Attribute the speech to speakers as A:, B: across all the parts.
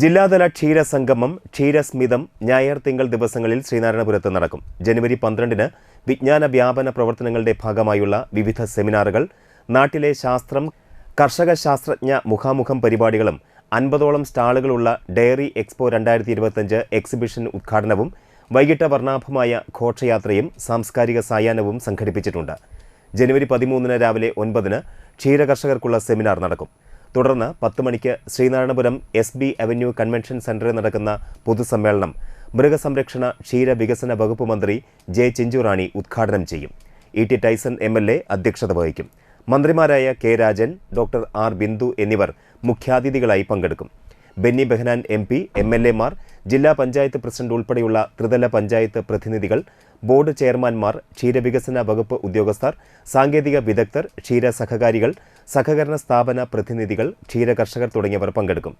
A: ജില്ലാതല ക്ഷീരസംഗമം ക്ഷീരസ്മിതം ഞായർ തിങ്കൾ ദിവസങ്ങളിൽ ശ്രീനാരായണപുരത്ത് നടക്കും. ജനുവരി പന്ത്രണ്ടിന് വിജ്ഞാന വ്യാപന പ്രവർത്തനങ്ങളുടെ ഭാഗമായുള്ള വിവിധ സെമിനാറുകൾ നാട്ടിലെ ശാസ്ത്രം കർഷക ശാസ്ത്രജ്ഞ മുഖാമുഖം പരിപാടികളും അൻപതോളം സ്റ്റാളുകളുള്ള ഡയറി എക്സ്പോ രണ്ടായിരത്തി ഇരുപത്തഞ്ച് എക്സിബിഷൻ ഉദ്ഘാടനവും വൈകിട്ട് വർണാഭമായ ഘോഷയാത്രയും സാംസ്കാരിക സായാഹ്നവും സംഘടിപ്പിച്ചിട്ടുണ്ട്. ജനുവരി പതിമൂന്നിന് രാവിലെ ഒൻപതിന് ക്ഷീരകർഷകർക്കുള്ള സെമിനാർ നടക്കും. തുടർന്ന് പത്ത് മണിക്ക് Sreenarayanapuram S B avenue convention സെന്ററിൽ നടക്കുന്ന പൊതുസമ്മേളനം മൃഗസംരക്ഷണ ക്ഷീര വികസന വകുപ്പ് മന്ത്രി ജെ ചിഞ്ചുറാണി ഉദ്ഘാടനം ചെയ്യും. E T Tyson M L A അധ്യക്ഷത വഹിക്കും. മന്ത്രിമാരായ K Rajan doctor R Bindu എന്നിവർ മുഖ്യാതിഥികളായി പങ്കെടുക്കും. Benny Behanan M P M L എമാർ ജില്ലാ പഞ്ചായത്ത് പ്രസിഡന്റ് ഉൾപ്പെടെയുള്ള ത്രിതല പഞ്ചായത്ത് പ്രതിനിധികൾ ബോർഡ് ചെയർമാൻമാർ ക്ഷീരവികസന വകുപ്പ് ഉദ്യോഗസ്ഥർ സാങ്കേതിക വിദഗ്ധർ ക്ഷീര സഹകാരികൾ സഹകരണ സ്ഥാപന പ്രതിനിധികൾ ക്ഷീര കർഷകർ തുടങ്ങിയവർ പങ്കെടുക്കും.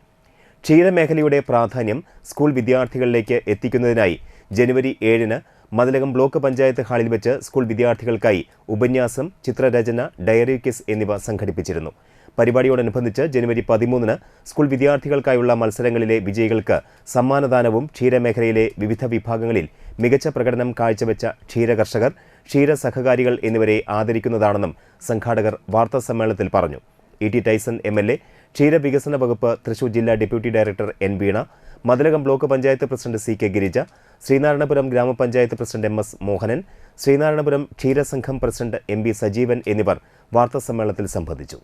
A: ക്ഷീരമേഖലയുടെ പ്രാധാന്യം സ്കൂൾ വിദ്യാർത്ഥികളിലേക്ക് എത്തിക്കുന്നതിനായി ജനുവരി ഏഴിന് മതിലകം ബ്ലോക്ക് പഞ്ചായത്ത് ഹാളിൽ വെച്ച് സ്കൂൾ വിദ്യാർത്ഥികൾക്കായി ഉപന്യാസം ചിത്രരചന ഡയറി കിസ് എന്നിവ സംഘടിപ്പിച്ചിരുന്നു. പരിപാടിയോടനുബന്ധിച്ച് ജനുവരി പതിമൂന്നിന് സ്കൂൾ വിദ്യാർത്ഥികൾക്കായുള്ള മത്സരങ്ങളിലെ വിജയികൾക്ക് സമ്മാനദാനവും ക്ഷീരമേഖലയിലെ വിവിധ വിഭാഗങ്ങളിൽ മികച്ച പ്രകടനം കാഴ്ചവെച്ച ക്ഷീരകർഷകർ ക്ഷീര സഹകാരികൾ എന്നിവരെ ആദരിക്കുന്നതാണെന്നും സംഘാടകർ വാർത്താ സമ്മേളനത്തിൽ പറഞ്ഞു. E T Tyson M L A ക്ഷീരവികസന വകുപ്പ് തൃശൂർ ജില്ലാ deputy director N Veena Mathilakam block panchayat president C K Girija Sreenarayanapuram ഗ്രാമപഞ്ചായത്ത് president M S Mohanan Sreenarayanapuram ക്ഷീരസംഘം president M B Sajeevan എന്നിവർ വാർത്താസമ്മേളനത്തിൽ സംബന്ധിച്ചു.